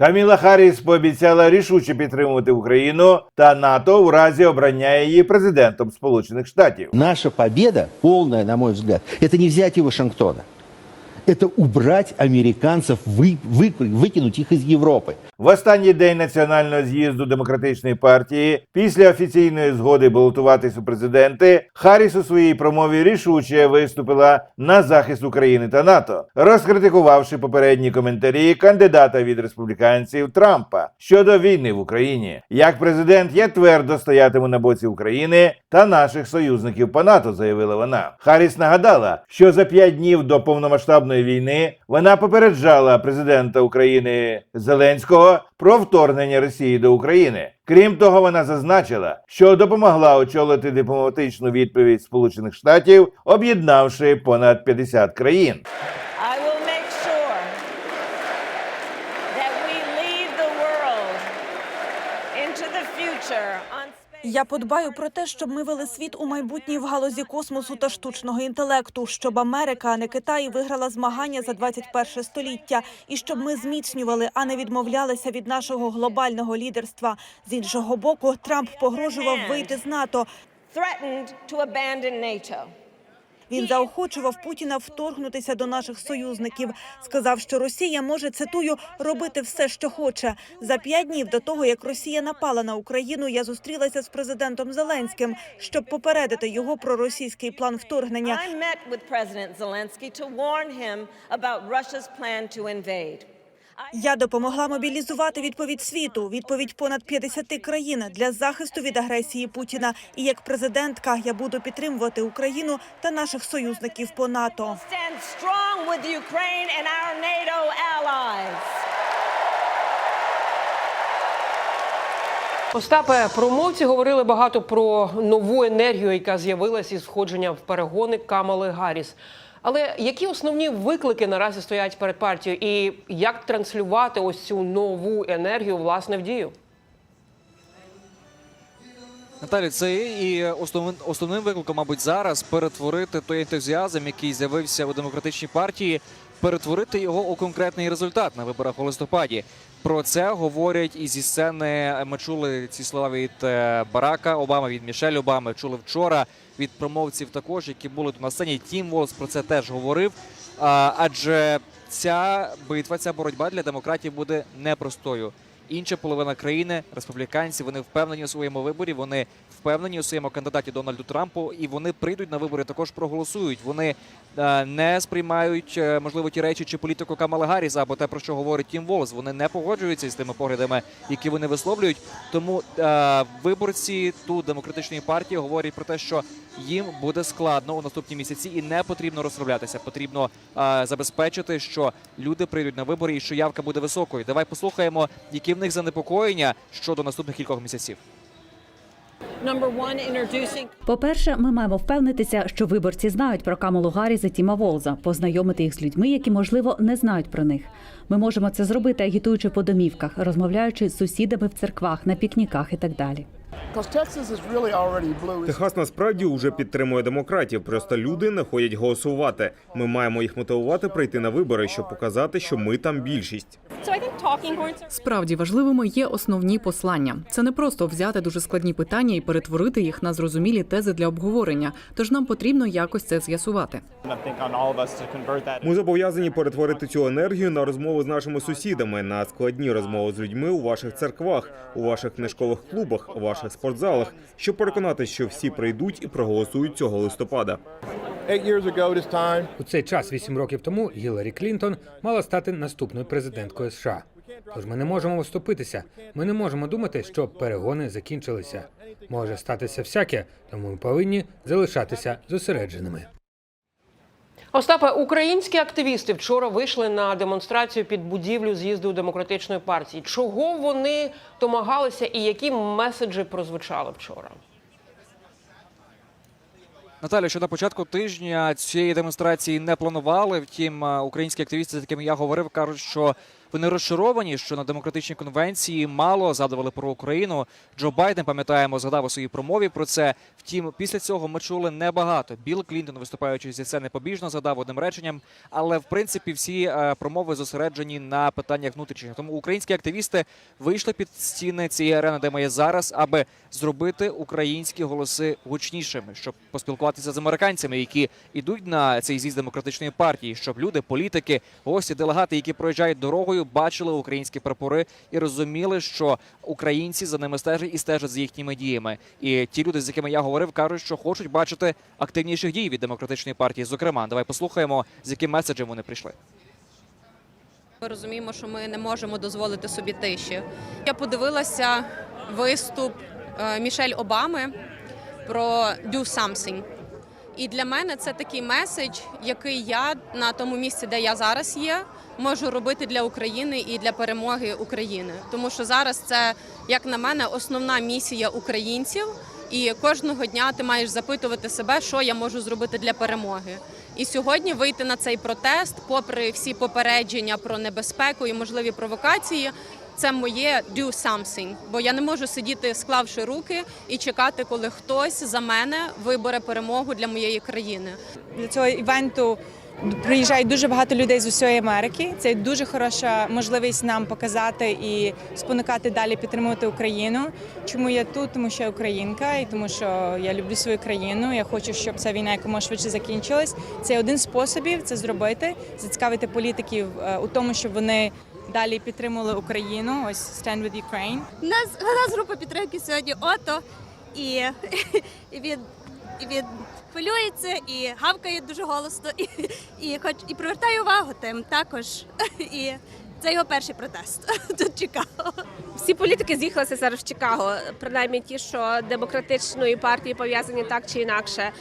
Каміла Харріс пообіцяла рішуче підтримувати Україну та НАТО у разі обрання її президентом Сполучених Штатів. Наша победа, повна, на мой взгляд, це не взятие Вашингтона Это убрать американцев, вы, вы- выкинуть их из Европы. В останній день національного з'їзду демократичної партії, після офіційної згоди балотуватись у президенти, Харріс у своїй промові рішуче виступила на захист України та НАТО, розкритикувавши попередні коментарі кандидата від республіканців Трампа щодо війни в Україні. Як президент, я твердо стоятиму на боці України та наших союзників по НАТО, заявила вона. Харріс нагадала, що за п'ять днів до повномасштабної війни вона попереджала президента України Зеленського про вторгнення Росії до України. Крім того, вона зазначила, що допомогла очолити дипломатичну відповідь Сполучених Штатів, об'єднавши понад 50 країн. Future. Я подбаю про те, щоб ми вели світ у майбутній в галузі космосу та штучного інтелекту, щоб Америка, а не Китай, виграла змагання за 21 століття, і щоб ми зміцнювали, а не відмовлялися від нашого глобального лідерства. З іншого боку, Трамп погрожував вийти з НАТО. Він заохочував Путіна вторгнутися до наших союзників. Сказав, що Росія може цитую робити все, що хоче. За п'ять днів до того, як Росія напала на Україну, я зустрілася з президентом Зеленським, щоб попередити його про російський план вторгнення. I met with President Zelensky to warn him about Russia's plan to invade. Я допомогла мобілізувати відповідь світу, відповідь понад 50 країн для захисту від агресії Путіна. І як президентка я буду підтримувати Україну та наших союзників по НАТО. Остапе, промовці говорили багато про нову енергію, яка з'явилася із входженням в перегони Камали Гарріс. Але які основні виклики наразі стоять перед партією, і як транслювати ось цю нову енергію власне в дію? Наталі, це і основним, основним викликом, мабуть, зараз перетворити той ентузіазм, який з'явився у демократичній партії, перетворити його у конкретний результат на виборах у листопаді. Про це говорять і зі сцени. Ми чули ці слова від е, Барака Обами, від Мішель Обами. Чули вчора від промовців також, які були тут на сцені. Тім Волс про це теж говорив. Адже ця битва, ця боротьба для демократів буде непростою. Інша половина країни, республіканці, вони впевнені у своєму виборі. Вони впевнені у своєму кандидаті Дональду Трампу, і вони прийдуть на вибори, також проголосують. Вони е, не сприймають е, можливо ті речі чи політику Камала Гарріса або те, про що говорить Тім Волс. Вони не погоджуються з тими поглядами, які вони висловлюють. Тому е, виборці тут демократичної партії говорять про те, що їм буде складно у наступні місяці, і не потрібно розслаблятися. Потрібно забезпечити, що люди прийдуть на вибори і що явка буде високою. Давай послухаємо, які них занепокоєння щодо наступних кількох місяців. One, По-перше, ми маємо впевнитися, що виборці знають про Камалу Гарріс і Тіма Волза, познайомити їх з людьми, які можливо не знають про них. Ми можемо це зробити, агітуючи по домівках, розмовляючи з сусідами в церквах, на пікніках і так далі. Техас насправді уже підтримує демократів. Просто люди не ходять голосувати. Ми маємо їх мотивувати прийти на вибори, щоб показати, що ми там більшість. Справді важливими є основні послання. Це не просто взяти дуже складні питання і перетворити їх на зрозумілі тези для обговорення. Тож нам потрібно якось це з'ясувати. Ми зобов'язані перетворити цю енергію на розмови з нашими сусідами, на складні розмови з людьми у ваших церквах, у ваших книжкових клубах, у ваших спортзалах, щоб переконати, що всі прийдуть і проголосують цього листопада. У цей час, вісім років тому, Гіларі Клінтон мала стати наступною президенткою США. Тож ми не можемо вступитися. Ми не можемо думати, що перегони закінчилися. Може статися всяке, тому ми повинні залишатися зосередженими. Остапе, українські активісти вчора вийшли на демонстрацію під будівлю з'їзду демократичної партії. Чого вони домагалися і які меседжі прозвучали вчора? Наталя, що на початку тижня цієї демонстрації не планували. Втім, е, українські активісти, з якими я говорив, кажуть, що Вони розчаровані, що на демократичній конвенції мало згадували про Україну. Джо Байден, пам'ятаємо, згадав у своїй промові про це. Втім, після цього ми чули небагато. Білл Клінтон, виступаючи зі сцени побіжно, згадав одним реченням. Але в принципі всі е, промови зосереджені на питаннях внутрішніх. Тому українські активісти вийшли під стіни цієї арени, де ми є зараз, аби зробити українські голоси гучнішими, щоб поспілкуватися з американцями, які йдуть на цей з'їзд демократичної партії, щоб люди, політики, гості, делегати, які проїжджають дорогою, бачили українські прапори і розуміли, що українці за ними стежать і стежать за їхніми діями. І ті люди, з якими я говорив, кажуть, що хочуть бачити активніших дій від демократичної партії. Зокрема, давай послухаємо, з яким меседжем вони прийшли. Ми розуміємо, що ми не можемо дозволити собі тиші. Я подивилася виступ е, Мішель Обами про «Do something». І для мене це такий меседж, який я на тому місці, де я зараз є, можу робити для України і для перемоги України. Тому що зараз це, як на мене, основна місія українців. І кожного дня ти маєш запитувати себе, що я можу зробити для перемоги. І сьогодні вийти на цей протест, попри всі попередження про небезпеку і можливі провокації, це моє do something. Бо я не можу сидіти, склавши руки і чекати, коли хтось за мене вибере перемогу для моєї країни. Для цього івенту приїжджають дуже багато людей з усієї Америки. Це дуже хороша можливість нам показати і спонукати далі підтримувати Україну. Чому я тут? Тому що я українка, і тому що я люблю свою країну. Я хочу, щоб ця війна якомога швидше закінчилась. Це один з способів це зробити, зацікавити політиків е, у тому, щоб вони далі підтримували Україну. Ось Stand with Ukraine. У нас, у нас група підтримки сьогодні ото і, і він, і він хвилюється і гавкає дуже голосно, і, і, хоч, і привертає увагу тим також. І це його перший протест тут Чикаго. Всі політики з'їхалися зараз в Чикаго, принаймні ті, що демократичної партії пов'язані так чи інакше.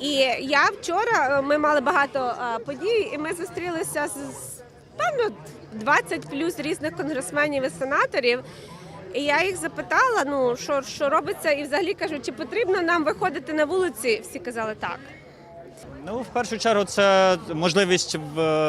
І я вчора ми мали багато е, подій, і ми зустрілися з з, певно 20 плюс різних конгресменів і сенаторів. І я їх запитала, ну що, що робиться, і взагалі кажу, чи потрібно нам виходити на вулиці? Всі казали так. Ну, в першу чергу, це можливість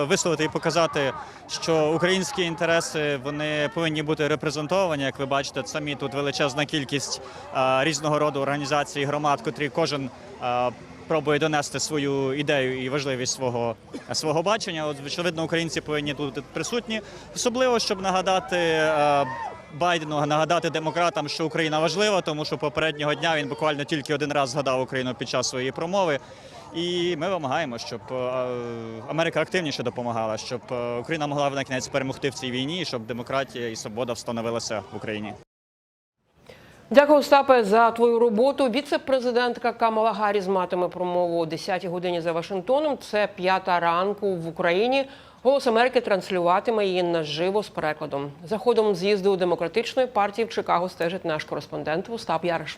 висловити і показати, що українські інтереси вони повинні бути репрезентовані. Як ви бачите, самі тут величезна кількість а, різного роду організацій, громад, котрі кожен а, пробує донести свою ідею і важливість свого, свого бачення. От, очевидно, українці повинні тут присутні, особливо щоб нагадати. Байдену нагадати демократам, що Україна важлива, тому що попереднього дня він буквально тільки один раз згадав Україну під час своєї промови. І ми вимагаємо, щоб е, Америка активніше допомагала, щоб е, Україна могла на кінець перемогти в цій війні, щоб демократія і свобода встановилася в Україні. Дякую, Остапе, за твою роботу. Віце-президентка Камала Гарріс матиме промову о 10-й годині за Вашингтоном. Це п'ята ранку в Україні. Голос Америки транслюватиме її наживо з перекладом. За ходом з'їзду демократичної партії в Чикаго стежить наш кореспондент Остап Яриш.